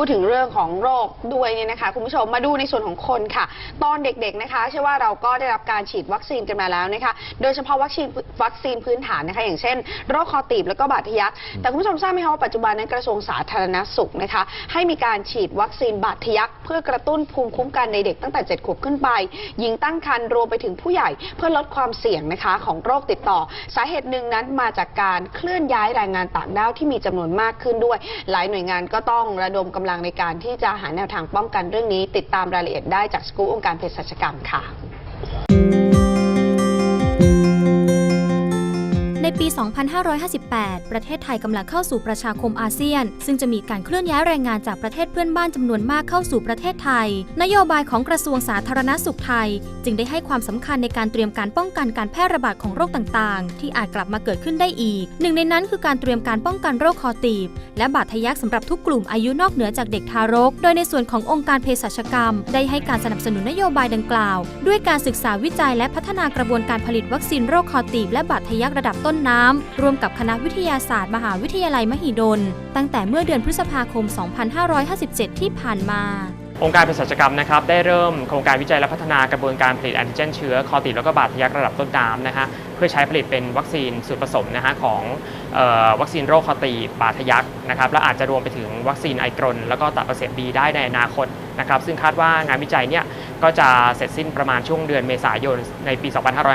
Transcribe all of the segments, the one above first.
พูดถึงเรื่องของโรคด้วยเนี่ยนะคะคุณผู้ชมมาดูในส่วนของคนค่ะ ตอนเด็กๆนะคะ เชื่อว่าเราก็ได้รับการฉีดวัคซีนกันมาแล้วนะคะ โดยเฉพาะวัคซีนวัคซีนพื้นฐานนะคะ อย่างเช่น โรคคอตีบแล้วก็บาดทะยัก แต่คุณผู้ชมทราบไหมคะว่าปัจจุบันนั้นกระทรวงสาธารณสุขนะคะ ให้มีการฉีดวัคซีนบาดทะยัก เพื่อกระตุ้นภูมิคุ้มกันในเด็กตั้งแต่7ขวบขึ้นไปหญิงตั้งครรภ์รวมไปถึงผู้ใหญ่เพื่อลดความเสี่ยงนะคะของโรคติดต่อ สาเหตุหนึ่งนั้นมาจากการเคลื่อนย้ายแรงงานต่างด้าวที่มีจำนวนมากขึ้นด้วย หลายหน่วยงานก็ต้องระดมกำลังในการที่จะหาแนวทางป้องกันเรื่องนี้ ติดตามรายละเอียดได้จากสกู๊ปองค์การเภสัชกรรมค่ะ ปี 2558 ประเทศไทยกำลังเข้าสู่ประชาคมอาเซียน ซึ่งจะมีการเคลื่อนย้ายแรงงานจากประเทศเพื่อนบ้านจำนวนมากเข้าสู่ประเทศไทย นโยบายของกระทรวงสาธารณสุขไทย จึงได้ให้ความสำคัญในการเตรียมการป้องกันการแพร่ระบาดของโรคต่างๆ ที่อาจกลับมาเกิดขึ้นได้อีก หนึ่งในนั้นคือการเตรียมการป้องกันโรคคอตีบ และบาดทะยักสำหรับทุกกลุ่มอายุนอกเหนือจากเด็กทารก โดยในส่วนขององค์การเภสัชกรรม ได้ให้การสนับสนุนนโยบายดังกล่าว ด้วยการศึกษาวิจัยและพัฒนากระบวนการผลิตวัคซีนโรคคอตีบและบาดทะยักระดับต้นน้ำร่วมกับคณะวิทยาศาสตร์ มหาวิทยาลัยมหิดล ตั้งแต่เมื่อเดือนพฤษภาคม 2557 ที่ผ่านมาองค์การเภสัชกรรมนะครับได้เริ่มโครงการวิจัยและพัฒนากระบวนการผลิตแอนติเจนเชื้อคอติดแล้วก็บาดทะยักระดับต้นน้ำนะฮะเพื่อใช้ผลิตเป็นวัคซีนสูตรผสมนะฮะของออวัคซีนโรคคอตีบบาดทะยักนะครับและอาจจะรวมไปถึงวัคซีนไอกรนแล้วก็ตับอักเสบบีได้ในอนาคตนะครับซึ่งคาดว่างานวิจัยเนี่ย ก็จะเสร็จสิ้นประมาณช่วงเดือนเมษายนในปี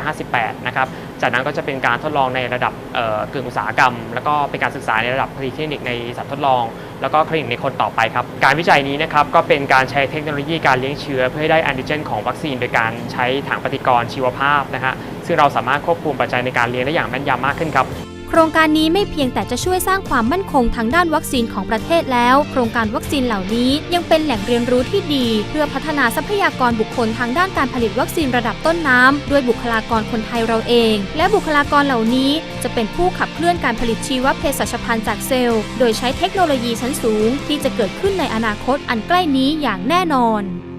2558 นะครับ จากนั้นก็จะเป็นการทดลองในระดับเกึ่งอุตสาหกรรม แล้วก็เป็นการศึกษาในระดับพรีคลินิกในสัตว์ทดลอง แล้วก็คลินิกในคนต่อไปครับ การวิจัยนี้นะครับก็เป็นการใช้เทคโนโลยีการเลี้ยงเชื้อ เพื่อให้ได้แอนติเจนของวัคซีน โดยการใช้ถังปฏิกรณ์ชีวภาพนะฮะ ซึ่งเราสามารถควบคุมปัจจัยในการเลี้ยงได้อย่างแม่นยำมากขึ้นครับ โครงการนี้ไม่เพียงแต่จะช่วยสร้างความมั่นคงทางด้านวัคซีนของประเทศแล้ว โครงการวัคซีนเหล่านี้ยังเป็นแหล่งเรียนรู้ที่ดี เพื่อพัฒนาทรัพยากรบุคคลทางด้านการผลิตวัคซีนระดับต้นน้ำด้วยบุคลากรคนไทยเราเอง และบุคลากรเหล่านี้จะเป็นผู้ขับเคลื่อนการผลิตชีวเภสัชพันธ์จากเซลล์ โดยใช้เทคโนโลยีชั้นสูง ที่จะเกิดขึ้นในอนาคตอันใกล้นี้อย่างแน่นอน